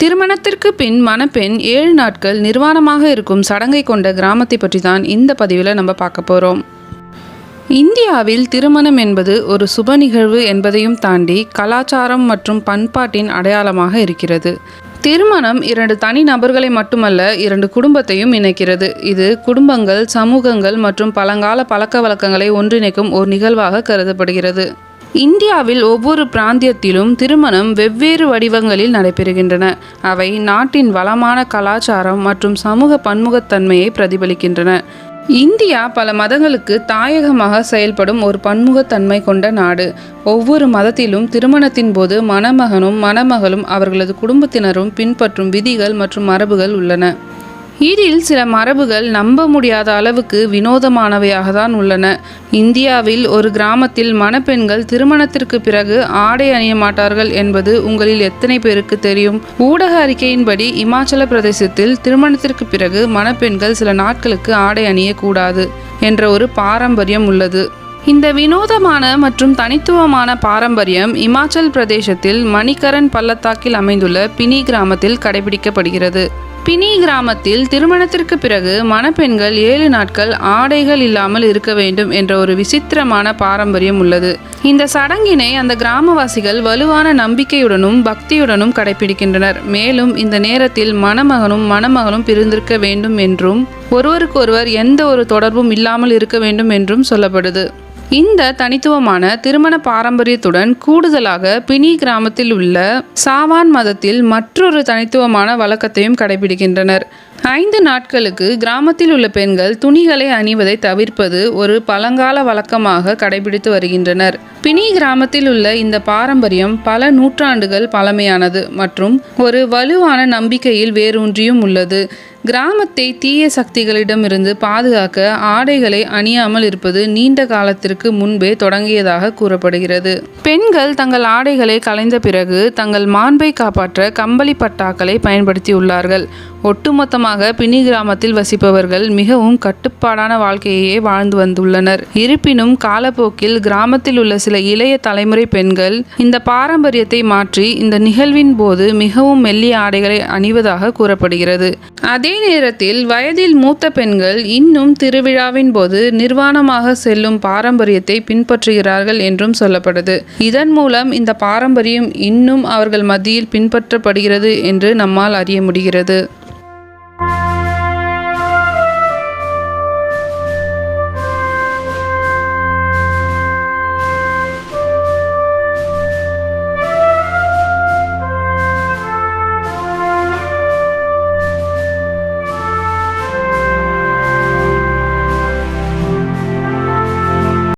திருமணத்திற்கு பின் மணப்பெண் ஏழு நாட்கள் நிர்வாணமாக இருக்கும் சடங்கை கொண்ட கிராமத்தை பற்றி தான் இந்த பதிவில் நம்ம பார்க்க போகிறோம் இந்தியாவில் திருமணம் என்பது ஒரு சுப நிகழ்வு என்பதையும் தாண்டி கலாச்சாரம் மற்றும் பண்பாட்டின் அடையாளமாக இருக்கிறது. திருமணம் இரண்டு தனி நபர்களை மட்டுமல்ல இரண்டு குடும்பத்தையும் இணைக்கிறது. இது குடும்பங்கள் சமூகங்கள் மற்றும் பழங்கால பழக்க வழக்கங்களை ஒன்றிணைக்கும் ஒரு நிகழ்வாக கருதப்படுகிறது. இந்தியாவில் ஒவ்வொரு பிராந்தியத்திலும் திருமணம் வெவ்வேறு வடிவங்களில் நடைபெறுகின்றன. அவை நாட்டின் வளமான கலாச்சாரம் மற்றும் சமூக பன்முகத்தன்மையை பிரதிபலிக்கின்றன. இந்தியா பல மதங்களுக்கு தாயகமாக செயல்படும் ஒரு பன்முகத்தன்மை கொண்ட நாடு. ஒவ்வொரு மதத்திலும் திருமணத்தின் போது மணமகனும் மணமகளும் அவர்களது குடும்பத்தினரும் பின்பற்றும் விதிகள் மற்றும் மரபுகள் உள்ளன. இதில் சில மரபுகள் நம்ப முடியாத அளவுக்கு வினோதமானவையாக தான் உள்ளன. இந்தியாவில் ஒரு கிராமத்தில் மணப்பெண்கள் திருமணத்திற்கு பிறகு ஆடை அணிய மாட்டார்கள் என்பது உங்களில் எத்தனை பேருக்கு தெரியும்? ஊடக அறிக்கையின்படி இமாச்சல பிரதேசத்தில் திருமணத்திற்கு பிறகு மணப்பெண்கள் சில நாட்களுக்கு ஆடை அணியக்கூடாது என்ற ஒரு பாரம்பரியம் உள்ளது. இந்த வினோதமான மற்றும் தனித்துவமான பாரம்பரியம் இமாச்சல் பிரதேசத்தில் மணிகரன் பள்ளத்தாக்கில் அமைந்துள்ள பினி கிராமத்தில் கடைபிடிக்கப்படுகிறது. பினி கிராமத்தில் திருமணத்திற்கு பிறகு மணப்பெண்கள் ஏழு நாட்கள் ஆடைகள் இல்லாமல் இருக்க வேண்டும் என்ற ஒரு விசித்திரமான பாரம்பரியம் உள்ளது. இந்த சடங்கினை அந்த கிராமவாசிகள் வலுவான நம்பிக்கையுடனும் பக்தியுடனும் கடைபிடிக்கின்றனர். மேலும் இந்த நேரத்தில் மணமகனும் மணமகளும் பிரிந்திருக்க வேண்டும் என்றும் ஒருவருக்கொருவர் எந்த ஒரு தொடர்பும் இல்லாமல் இருக்க வேண்டும் என்றும் சொல்லப்படுது. இந்த தனித்துவமான திருமண பாரம்பரியத்துடன் கூடுதலாக பினி கிராமத்தில் உள்ள சாவான் மதத்தில் மற்றொரு தனித்துவமான வழக்கத்தையும் கடைபிடிக்கின்றனர். ஐந்து நாட்களுக்கு கிராமத்தில் உள்ள பெண்கள் துணிகளை அணிவதை தவிர்ப்பது ஒரு பழங்கால வழக்கமாக கடைபிடித்து வருகின்றனர். பினி கிராமத்தில் உள்ள இந்த பாரம்பரியம் பல நூற்றாண்டுகள் பழமையானது மற்றும் ஒரு வலுவான நம்பிக்கையில் வேரூன்றியும் உள்ளது. கிராமத்தை தீய சக்திகளிடமிருந்து பாதுகாக்க ஆடைகளை அணியாமல் இருப்பது நீண்ட காலத்திற்கு முன்பே தொடங்கியதாக கூறப்படுகிறது. பெண்கள் தங்கள் ஆடைகளை களைந்த பிறகு தங்கள் மாண்பை காப்பாற்ற கம்பளி பட்டாக்களை பயன்படுத்தியுள்ளார்கள். ஒட்டுமொத்தமாக பினி கிராமத்தில் வசிப்பவர்கள் மிகவும் கட்டுப்பாடான வாழ்க்கையையே வாழ்ந்து வந்துள்ளனர். இருப்பினும் காலப்போக்கில் கிராமத்தில் உள்ள சில இளைய தலைமுறை பெண்கள் இந்த பாரம்பரியத்தை மாற்றி இந்த நிகழ்வின் போது மிகவும் மெல்லிய ஆடைகளை அணிவதாக கூறப்படுகிறது. அதே நேரத்தில் வயதில் மூத்த பெண்கள் இன்னும் திருவிழாவின் போது நிர்வாணமாக செல்லும் பாரம்பரியத்தை பின்பற்றுகிறார்கள் என்றும் சொல்லப்படுது. இதன் மூலம் இந்த பாரம்பரியம் இன்னும் அவர்கள் மத்தியில் பின்பற்றப்படுகிறது என்று நம்மால் அறிய முடிகிறது.